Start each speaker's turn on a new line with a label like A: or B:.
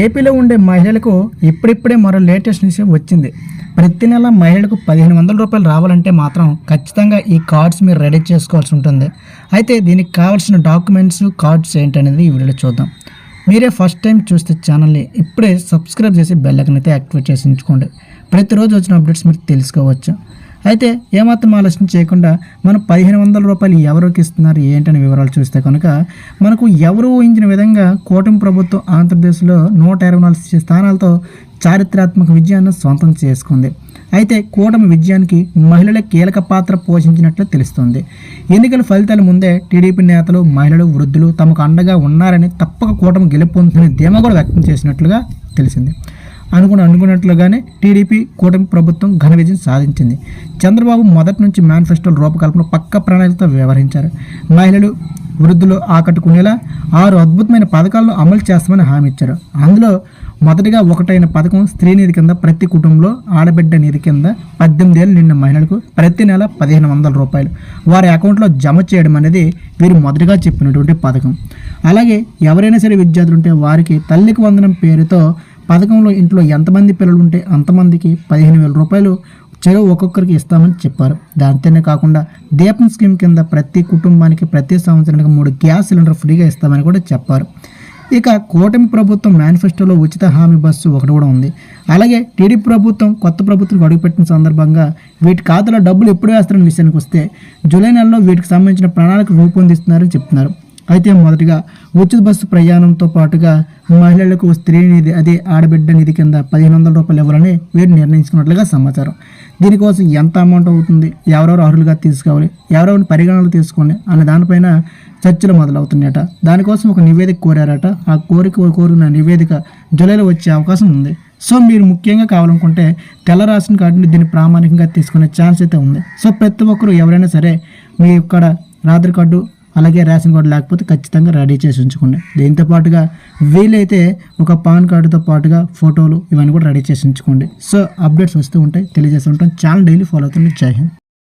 A: ఏపీలో ఉండే మహిళలకు ఇప్పుడిప్పుడే మరో లేటెస్ట్ న్యూస్ వచ్చింది. ప్రతి నెల మహిళలకు పదిహేను వందల రూపాయలు రావాలంటే మాత్రం ఖచ్చితంగా ఈ కార్డ్స్ మీరు రెడీ చేసుకోవాల్సి ఉంటుంది. అయితే దీనికి కావాల్సిన డాక్యుమెంట్స్ కార్డ్స్ ఏంటనేది ఈ వీడియోలో చూద్దాం. మీరే ఫస్ట్ టైం చూస్తే ఛానల్ని ఇప్పుడే సబ్స్క్రైబ్ చేసి బెల్ అయితే యాక్టివేట్ చేసి ఉంచుకోండి. ప్రతిరోజు వచ్చిన అప్డేట్స్ మీరు తెలుసుకోవచ్చు. అయితే ఏమాత్రం ఆలస్యం చేయకుండా మనం పదిహేను వందల రూపాయలు ఎవరికి ఇస్తున్నారు ఏంటనే వివరాలు చూస్తే కనుక మనకు ఎవరు ఊహించిన విధంగా కూటమి ప్రభుత్వం ఆంధ్రప్రదేశ్లో నూట ఇరవై నాలుగు స్థానాలతో చారిత్రాత్మక విజయాన్ని సొంతం చేసుకుంది. అయితే కూటమి విజయానికి మహిళల కీలక పాత్ర పోషించినట్లు తెలుస్తుంది. ఎన్నికల ఫలితాల ముందే టీడీపీ నేతలు మహిళలు వృద్ధులు తమకు అండగా ఉన్నారని తప్పక కూటమి గెలుపొందుతున్న ధీమా కూడా వ్యక్తం చేసినట్లుగా తెలిసింది. అనుకుని అనుకున్నట్లుగానే టీడీపీ కూటమి ప్రభుత్వం ఘన విజయం సాధించింది. చంద్రబాబు మొదటి నుంచి మేనిఫెస్టోల రూపకల్పన పక్క ప్రణాళికతో వ్యవహరించారు. మహిళలు వృద్ధులు ఆకట్టుకునేలా ఆరు అద్భుతమైన పథకాలను అమలు చేస్తామని హామీ ఇచ్చారు. అందులో మొదటిగా ఒకటైన పథకం స్త్రీ నిధి కింద ప్రతి కుటుంబంలో ఆడబిడ్డ నిధి కింద పద్దెనిమిది ఏళ్ళు నిన్న మహిళలకు ప్రతి నెల పదిహేను వందల రూపాయలు. వారి అకౌంట్లో జమ చేయడం అనేది వీరు మొదటిగా చెప్పినటువంటి పథకం. అలాగే ఎవరైనా సరే విద్యార్థులు ఉంటే వారికి తల్లికి వందనం పేరుతో పథకంలో ఇంట్లో ఎంతమంది పిల్లలు ఉంటే అంతమందికి పదిహేను వేల రూపాయలు చెరువు ఒక్కొక్కరికి ఇస్తామని చెప్పారు. దాంతోనే కాకుండా దీపం స్కీమ్ కింద ప్రతి కుటుంబానికి ప్రతి సంవత్సరానికి మూడు గ్యాస్ సిలిండర్ ఫ్రీగా ఇస్తామని కూడా చెప్పారు. ఇక కూటమి ప్రభుత్వం మేనిఫెస్టోలో ఉచిత హామీ బస్సు ఒకటి కూడా ఉంది. అలాగే టీడీపీ ప్రభుత్వం కొత్త ప్రభుత్వం అడుగుపెట్టిన సందర్భంగా వీటి ఖాతాలో డబ్బులు ఎప్పుడు వేస్తారని విషయానికి వస్తే జూలై నెలలో వీటికి సంబంధించిన ప్రణాళిక రూపొందిస్తున్నారని చెప్తున్నారు. అయితే మొదటిగా ఉచిత బస్సు ప్రయాణంతో పాటుగా మహిళలకు స్త్రీ నిధి అదే ఆడబిడ్డ నిధి కింద పదిహేను వందల రూపాయలు ఇవ్వాలని వీరు నిర్ణయించుకున్నట్లుగా సమాచారం. దీనికోసం ఎంత అమౌంట్ అవుతుంది ఎవరెవరు అర్హులుగా తీసుకోవాలి ఎవరెవరిని పరిగణనలు తీసుకోవాలి అనే దానిపైన చర్చలు మొదలవుతున్నాయట. దానికోసం ఒక నివేదిక కోరారట. ఆ కోరిక కోరిన నివేదిక జూలైలో వచ్చే అవకాశం ఉంది. సో మీరు ముఖ్యంగా కావాలనుకుంటే తెల్ల రాసిన కార్డుని దీన్ని ప్రామాణికంగా తీసుకునే ఛాన్స్ అయితే ఉంది. సో ప్రతి ఒక్కరు ఎవరైనా సరే మీ ఇక్కడ ఆధార్ కార్డు అలాగే రేషన్ కార్డు లేకపోతే ఖచ్చితంగా రెడీ చేసి ఉంచుకోండి. దీంతో పాటుగా వీలైతే ఒక పాన్ కార్డుతో పాటుగా ఫోటోలు ఇవన్నీ కూడా రెడీ చేసి ఉంచుకోండి. సో అప్డేట్స్ వస్తూ ఉంటాయి. తెలియజేస్తూ ఉంటాం. ఛానల్ డైలీ ఫాలో అవుతుంది. జై హింద్.